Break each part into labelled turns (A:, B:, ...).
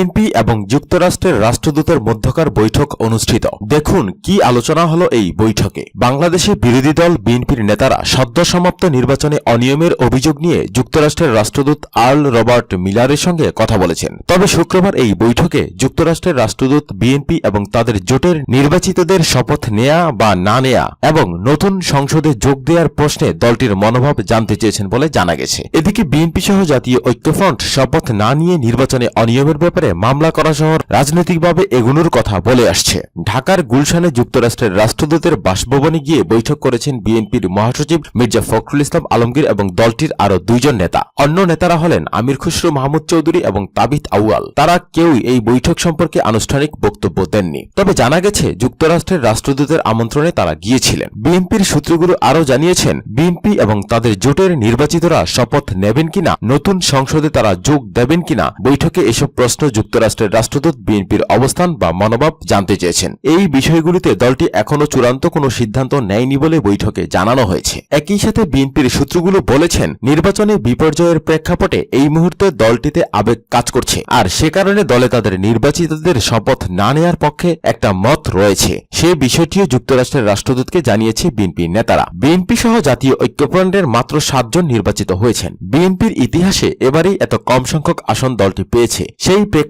A: BNP এবং যুক্তরাষ্ট্রের রাষ্ট্রদূতের মধ্যকার বৈঠক অনুষ্ঠিত। দেখুন কি আলোচনা হলো এই বৈঠকে। বাংলাদেশে বিরোধী দল বিএনপির নেতারা সদ্য সমাপ্ত নির্বাচনে অনিয়মের অভিযোগ নিয়ে যুক্তরাষ্ট্রের রাষ্ট্রদূত আর্ল রবার্ট মিলারের সঙ্গে কথা বলেছেন। তবে শুক্রবার এই বৈঠকে যুক্তরাষ্ট্রের রাষ্ট্রদূত বিএনপি এবং তাদের জোটের নির্বাচিতদের শপথ নেয়া বা না নেয়া এবং নতুন সংসদে যোগ দেওয়ার প্রশ্নে দলটির মনোভাব জানতে চেয়েছেন বলে জানা গেছে। এদিকে বিএনপি সহ জাতীয় ঐক্যফ্রন্ট শপথ না নিয়ে নির্বাচনে অনিয়মের ব্যাপারে মামলা করা সহ রাজনৈতিকভাবে এগুনোর কথা বলে আসছে। ঢাকার গুলশানে যুক্তরাষ্ট্রের রাষ্ট্রদূতের বাসভবনে গিয়ে বৈঠক করেছেন বিএনপির মহাসচিব মির্জা ফখরুল ইসলাম আলমগীর এবং দলটির আরও দুইজন নেতা। অন্য নেতারা হলেন আমির খুসরু মাহমুদ চৌধুরী এবং তাবিত আউয়াল। তারা কেউই এই বৈঠক সম্পর্কে আনুষ্ঠানিক বক্তব্য দেননি। তবে জানা গেছে, যুক্তরাষ্ট্রের রাষ্ট্রদূতের আমন্ত্রণে তারা গিয়েছিলেন। বিএনপির সূত্রগুলো আরও জানিয়েছেন, বিএনপি এবং তাদের জোটের নির্বাচিতরা শপথ নেবেন কিনা, নতুন সংসদে তারা যোগ দেবেন কিনা, বৈঠকে এসব প্রশ্ন যুক্তরাষ্ট্রের রাষ্ট্রদূত বিএনপির অবস্থান বা মনোভাব জানতে চেয়েছেন। এই বিষয়গুলিতে দলটি এখনও চূড়ান্ত কোনো সিদ্ধান্ত নেয়নি বলে বৈঠকে জানানো হয়েছে। একই সাথে বিএনপির সূত্রগুলো বলেছেন, নির্বাচনে বিপর্যয়ের প্রেক্ষাপটে এই মুহূর্তে দলটিতে আবেগ কাজ করছে। আর সে কারণে দলে তাদের নির্বাচিতদের শপথ না নেয়ার পক্ষে একটা মত রয়েছে। সে বিষয়টিও যুক্তরাষ্ট্রের রাষ্ট্রদূতকে জানিয়েছে বিএনপি নেতারা। বিএনপি সহ জাতীয় ঐক্যফ্রন্টের মাত্র সাতজন নির্বাচিত হয়েছেন। বিএনপির ইতিহাসে এবারেই এত কম সংখ্যক আসন দলটি পেয়েছে। সেই প্রেক্ষাপটে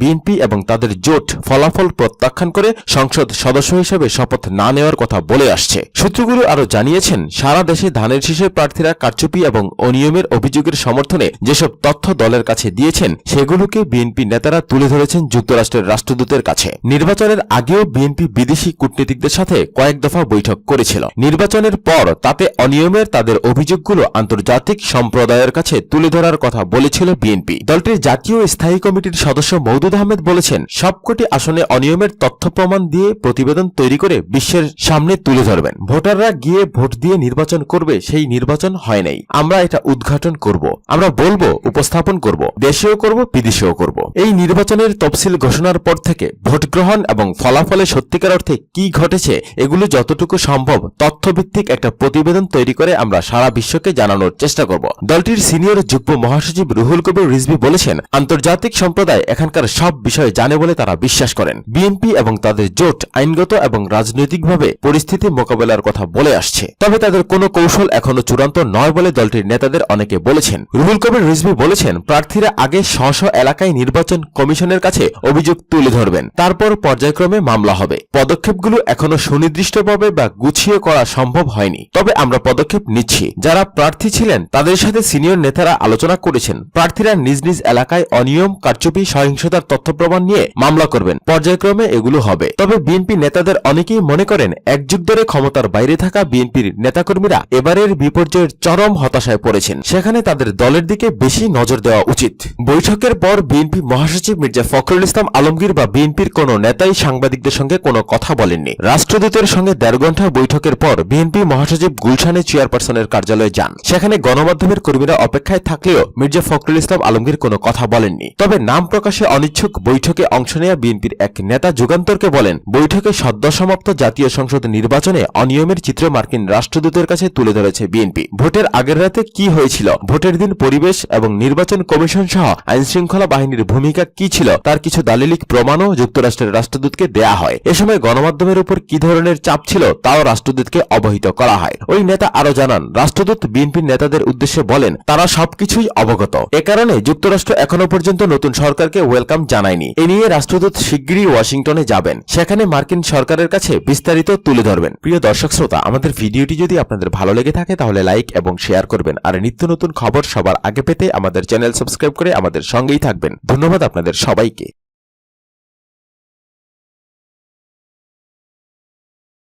A: বিএনপি এবং তাদের জোট ফলাফল প্রত্যাখ্যান করে সংসদ সদস্য হিসেবে শপথ না নেওয়ার কথা বলে আসছে। সূত্রগুলো আরও জানিয়েছেন, সারা দেশে ধানের শীষে প্রার্থীরা কারচুপি এবং অনিয়মের অভিযোগের সমর্থনে যেসব তথ্য দলের কাছে দিয়েছেন, সেগুলোকে বিএনপি নেতারা তুলে ধরেছেন যুক্তরাষ্ট্রের রাষ্ট্রদূতের কাছে। নির্বাচনের আগেও বিএনপি বিদেশি কূটনীতিকদের সাথে কয়েক দফা বৈঠক করেছিল। নির্বাচনের পর তাতে অনিয়মের তাদের অভিযোগগুলো আন্তর্জাতিক সম্প্রদায়ের কাছে তুলে ধরার কথা বলেছিল বিএনপি দলটির জাতীয় স্থায়ী কমিটির সদস্য মৌদুদ আহমেদ বলেছেন, সবকটি আসনে অনিয়মের তথ্য প্রমাণ দিয়ে প্রতিবেদন তৈরি করে বিশ্বের সামনে তুলে ধরবেন। ভোটাররা গিয়ে ভোট দিয়ে নির্বাচন করবে, সেই নির্বাচন হয় নাই। আমরা এটা উদ্ঘাটন করব, আমরা বলব, উপস্থাপন করব, দেশেও করব, বিদেশেও করব। এই নির্বাচনের তফসিল ঘোষণার পর থেকে ভোট গ্রহণ এবং ফলাফলে সত্যিকার অর্থে কি ঘটেছে, এগুলো যতটুকু সম্ভব তথ্যভিত্তিক একটা প্রতিবেদন তৈরি করে আমরা সারা বিশ্বকে জানানোর চেষ্টা করব। দলটির সিনিয়র যুগ্ম মহাসচিব রুহুল কবির রিজভি বলেছেন, আন্তর্জাতিক সম্প্রদায় এখানকার সব বিষয়ে জানে বলে তারা বিশ্বাস করেন। বিএনপি এবং তাদের জোট আইনগত এবং রাজনৈতিকভাবে পরিস্থিতি মোকাবেলার কথা বলে আসছে। তবে তাদের কোনো কৌশল এখনও চূড়ান্ত নয় বলে দলটির নেতাদের অনেকে বলেছেন। রুহুল কবির রিজভি বলেছেন, প্রার্থীরা আগে স্ব এলাকায় নির্বাচন কমিশনের কাছে অভিযোগ তুলে ধরবেন। তারপর পর্যায়ক্রমে মামলা হবে। পদক্ষেপগুলো এখনও সুনির্দিষ্টভাবে বা গুছিয়ে করা সম্ভব হয়নি। তবে আমরা পদক্ষেপ নিচ্ছি। যারা প্রার্থী ছিলেন, তাদের সাথে সিনিয়র নেতারা আলোচনা করেছেন। প্রার্থীরা নিজ নিজ এলাকায় অনিয়ম, কারচুপি সহিংসতার তথ্য প্রমাণ নিয়ে মামলা করবেন। পর্যায়ক্রমে এগুলো হবে। তবে বিএনপি নেতাদের অনেকেই মনে করেন, এক যুগ ধরে ক্ষমতার বাইরে থাকা বিএনপির নেতাকর্মীরা এবারের বিপর্যয়ের চরম হতাশায় পড়েছেন। সেখানে তাদের দলের দিকে বেশি নজর দেওয়া উচিত। বৈঠকের পর বিএনপি মহাসচিব মির্জা ফখরুল ইসলাম আলমগীর বা বিএনপির কোনো নেতাই সাংবাদিকদের সঙ্গে কোনো কথা বলেননি। রাষ্ট্রদূতের সঙ্গে দেড় ঘণ্টা বৈঠকের পর বিএনপি মহাসচিব গুলশানে চেয়ারপারসনের কার্যালয়ে যান। সেখানে গণমাধ্যমের কর্মীরা অপেক্ষায় থাকলেও মির্জা ফখরুল ইসলাম আলমগীর কোনো কথা বলেননি। তবে নাম প্রকাশে অনিচ্ছুক বৈঠকে অংশ নেয়া বিএনপির এক নেতা যুগান্তরকে বলেন, বৈঠকে সদ্য সমাপ্ত জাতীয় সংসদ নির্বাচনে অনিয়মের চিত্র মার্কিন রাষ্ট্রদূতের কাছে তুলে ধরেছে বিএনপি। ভোটের আগের রাতে কি হয়েছিল, ভোটের দিন পরিবেশ এবং নির্বাচন কমিশন সহ আইনশৃঙ্খলা বাহিনীর ভূমিকা কি ছিল, তার কিছু দালিলিক প্রমাণও যুক্তরাষ্ট্রের রাষ্ট্রদূতকে দেয়া হয়। এ সময় গণমাধ্যমের উপর কি ধরনের চাপ ছিল, তাও রাষ্ট্রদূতকে অবহিত করা হয়। ওই নেতা আরও জানান, রাষ্ট্রদূত বিএনপির নেতাদের উদ্দেশ্যে বলেন, তারা সবকিছুই অবগত। এ কারণে যুক্তরাষ্ট্র এখনও পর্যন্ত নতুন সরকারকে ওয়েলকাম জানায়নি। এ নিয়ে রাষ্ট্রদূত শিগগিরই ওয়াশিংটনে যাবেন। সেখানে মার্কিন সরকারের কাছে বিস্তারিত তুলে ধরবেন। প্রিয় দর্শক শ্রোতা, আমাদের ভিডিওটি যদি আপনাদের ভালো লেগে থাকে, তাহলে লাইক এবং শেয়ার করবেন। আর নিত্য নতুন খবর সবার আগে পেতে আমাদের চ্যানেল সাবস্ক্রাইব করে আমাদের সঙ্গেই থাকবেন। ধন্যবাদ আপনাদের সবাইকে।